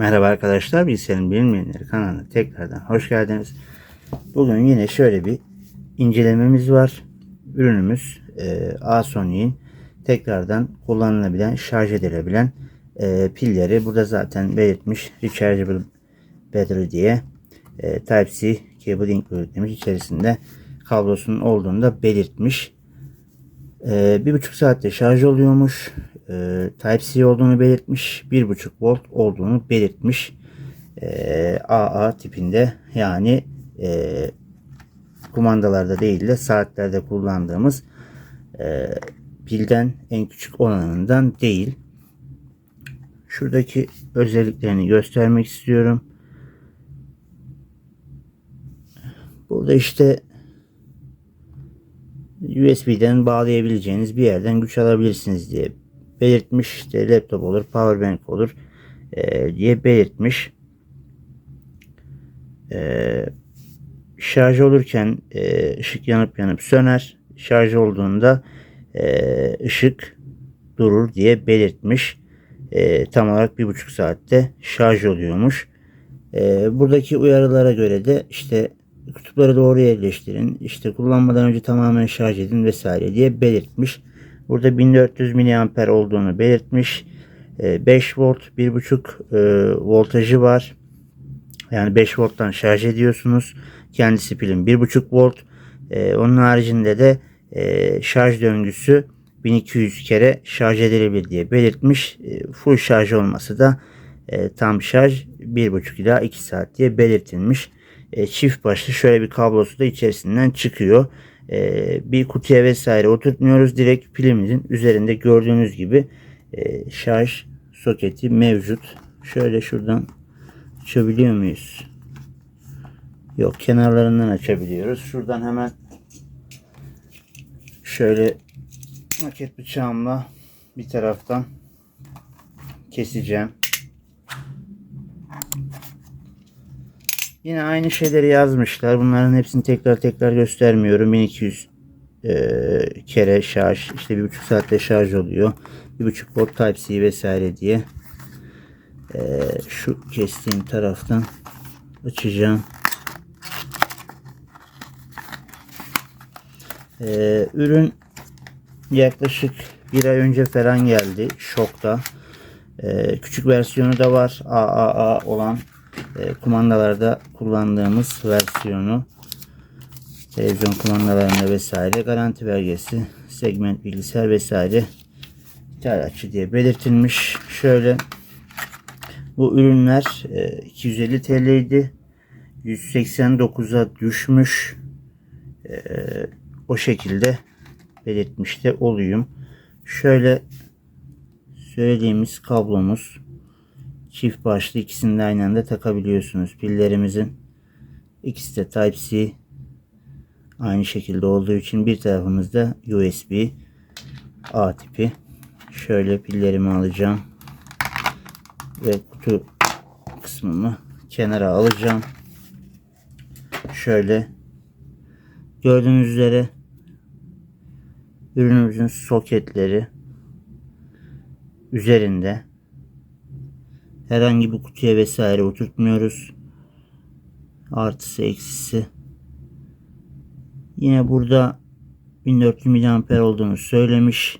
Merhaba arkadaşlar, Bilgisayarın Bilinmeyenleri kanalına tekrardan hoş geldiniz. Bugün yine şöyle bir incelememiz var. Ürünümüz e, Asonic'in tekrardan kullanılabilen, şarj edilebilen e, pilleri. Burada zaten belirtmiş Rechargeable Battery diye e, Type-C cable included demiş. İçerisinde kablosunun olduğunu da belirtmiş. Ee, bir buçuk saatte şarj oluyormuş. Ee, Type-C olduğunu belirtmiş. Bir buçuk volt olduğunu belirtmiş. Ee, AA tipinde yani e, kumandalarda değil de saatlerde kullandığımız e, pilden en küçük olanından değil. Şuradaki özelliklerini göstermek istiyorum. Burada işte USB'den bağlayabileceğiniz bir yerden güç alabilirsiniz diye belirtmiş. İşte laptop olur, powerbank olur e, diye belirtmiş. E, şarj olurken e, ışık yanıp yanıp söner. Şarj olduğunda e, ışık durur diye belirtmiş. E, tam olarak bir buçuk saatte şarj oluyormuş. E, buradaki uyarılara göre de işte kutupları doğru yerleştirin. İşte kullanmadan önce tamamen şarj edin vesaire diye belirtmiş. Burada 1400 mAh olduğunu belirtmiş. 5 volt 1.5 e, voltajı var. Yani 5 volttan şarj ediyorsunuz. Kendisi pilin 1.5 volt. E, onun haricinde de e, şarj döngüsü 1200 kere şarj edilebilir diye belirtmiş. Full şarj olması da tam şarj 1.5 ila 2 saat diye belirtilmiş e, çift başlı şöyle bir kablosu da içerisinden çıkıyor. E, bir kutuya vesaire oturtmuyoruz. Direkt pilimizin üzerinde gördüğünüz gibi e, şarj soketi mevcut. Şöyle şuradan açabiliyor muyuz? Yok kenarlarından açabiliyoruz. Şuradan hemen şöyle maket bıçağımla bir taraftan keseceğim. Yine aynı şeyleri yazmışlar. Bunların hepsini tekrar tekrar göstermiyorum. 1200 e, kere şarj. işte bir buçuk saatte şarj oluyor. Bir buçuk volt Type-C vesaire diye. E, şu kestiğim taraftan açacağım. E, ürün yaklaşık bir ay önce falan geldi. Şokta. E, küçük versiyonu da var. AAA olan e, kumandalarda kullandığımız versiyonu televizyon kumandalarında vesaire garanti belgesi segment bilgisayar vesaire ithalatçı diye belirtilmiş. Şöyle bu ürünler e, 250 TL idi. 189'a düşmüş. E, o şekilde belirtmiş olayım. Şöyle söylediğimiz kablomuz çift başlı ikisini de aynı anda takabiliyorsunuz. Pillerimizin ikisi de Type-C aynı şekilde olduğu için bir tarafımızda USB A tipi. Şöyle pillerimi alacağım ve kutu kısmımı kenara alacağım. Şöyle gördüğünüz üzere ürünümüzün soketleri üzerinde Herhangi bir kutuya vesaire oturtmuyoruz. Artısı eksisi. Yine burada 1400 mAh olduğunu söylemiş.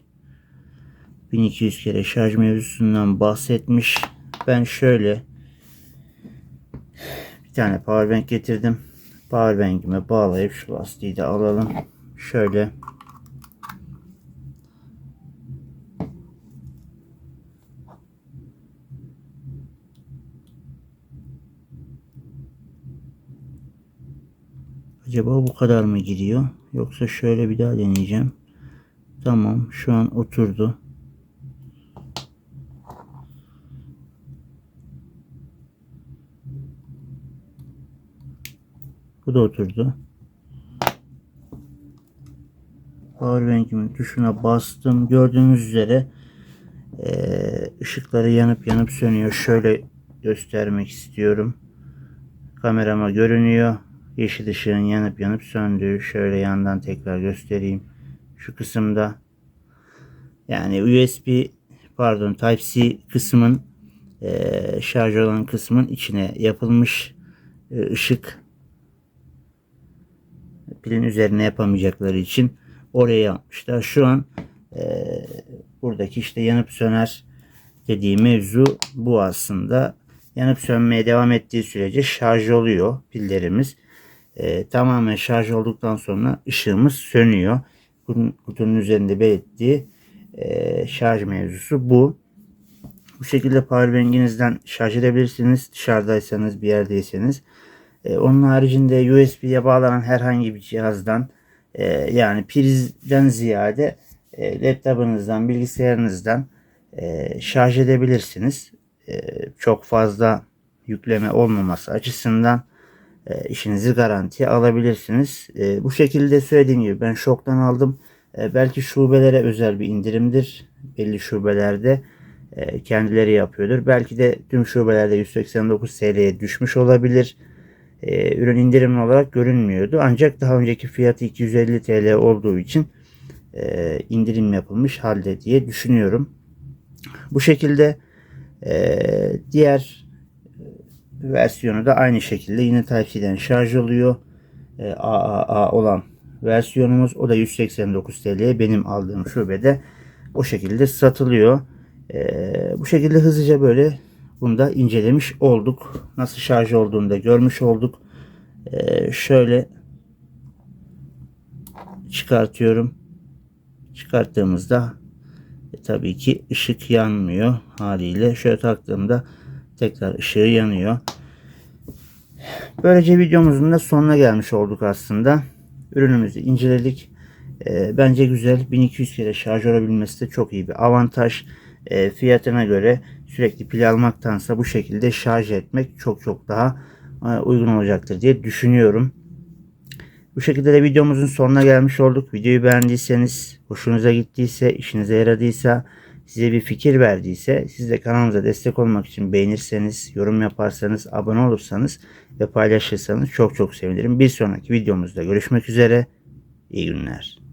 1200 kere şarj mevzusundan bahsetmiş. Ben şöyle bir tane powerbank getirdim. Powerbank'ime bağlayıp şu lastiği de alalım. Şöyle Acaba bu kadar mı gidiyor? Yoksa şöyle bir daha deneyeceğim. Tamam şu an oturdu. Bu da oturdu. Powerbank'imin tuşuna bastım. Gördüğünüz üzere ışıkları yanıp yanıp sönüyor. Şöyle göstermek istiyorum. Kamerama görünüyor. Yeşil ışığın yanıp yanıp söndüğü şöyle yandan tekrar göstereyim. Şu kısımda yani USB pardon Type-C kısmın e, şarj olan kısmın içine yapılmış e, ışık pilin üzerine yapamayacakları için oraya yapmışlar. Şu an e, buradaki işte yanıp söner dediği mevzu bu aslında. Yanıp sönmeye devam ettiği sürece şarj oluyor pillerimiz. E, tamamen şarj olduktan sonra ışığımız sönüyor. Kutunun, kutunun üzerinde belirttiği e, şarj mevzusu bu. Bu şekilde powerbank'inizden şarj edebilirsiniz. Dışarıdaysanız bir yerdeyseniz. E, onun haricinde USB'ye bağlanan herhangi bir cihazdan e, yani prizden ziyade e, laptopunuzdan, bilgisayarınızdan e, şarj edebilirsiniz. E, çok fazla yükleme olmaması açısından e, işinizi garantiye alabilirsiniz. E, bu şekilde söylediğim gibi ben şoktan aldım. E, belki şubelere özel bir indirimdir. Belli şubelerde kendileri yapıyordur. Belki de tüm şubelerde 189 TL'ye düşmüş olabilir. Ürün indirimli olarak görünmüyordu. Ancak daha önceki fiyatı 250 TL olduğu için indirim yapılmış halde diye düşünüyorum. Bu şekilde diğer versiyonu da aynı şekilde yine Type-C'den şarj oluyor. E, AAA olan versiyonumuz o da 189 TL'ye benim aldığım şubede o şekilde satılıyor. E, bu şekilde hızlıca böyle bunu da incelemiş olduk. Nasıl şarj olduğunu da görmüş olduk. E, şöyle çıkartıyorum. Çıkarttığımızda e, tabii ki ışık yanmıyor haliyle. Şöyle taktığımda tekrar ışığı yanıyor. Böylece videomuzun da sonuna gelmiş olduk aslında. Ürünümüzü inceledik. E, bence güzel. 1200 kere şarj olabilmesi de çok iyi bir avantaj. E, fiyatına göre sürekli pil almaktansa bu şekilde şarj etmek çok çok daha e, uygun olacaktır diye düşünüyorum. Bu şekilde de videomuzun sonuna gelmiş olduk. Videoyu beğendiyseniz, hoşunuza gittiyse, işinize yaradıysa, size bir fikir verdiyse, siz de kanalımıza destek olmak için beğenirseniz, yorum yaparsanız, abone olursanız ve paylaşırsanız çok çok sevinirim. Bir sonraki videomuzda görüşmek üzere. İyi günler.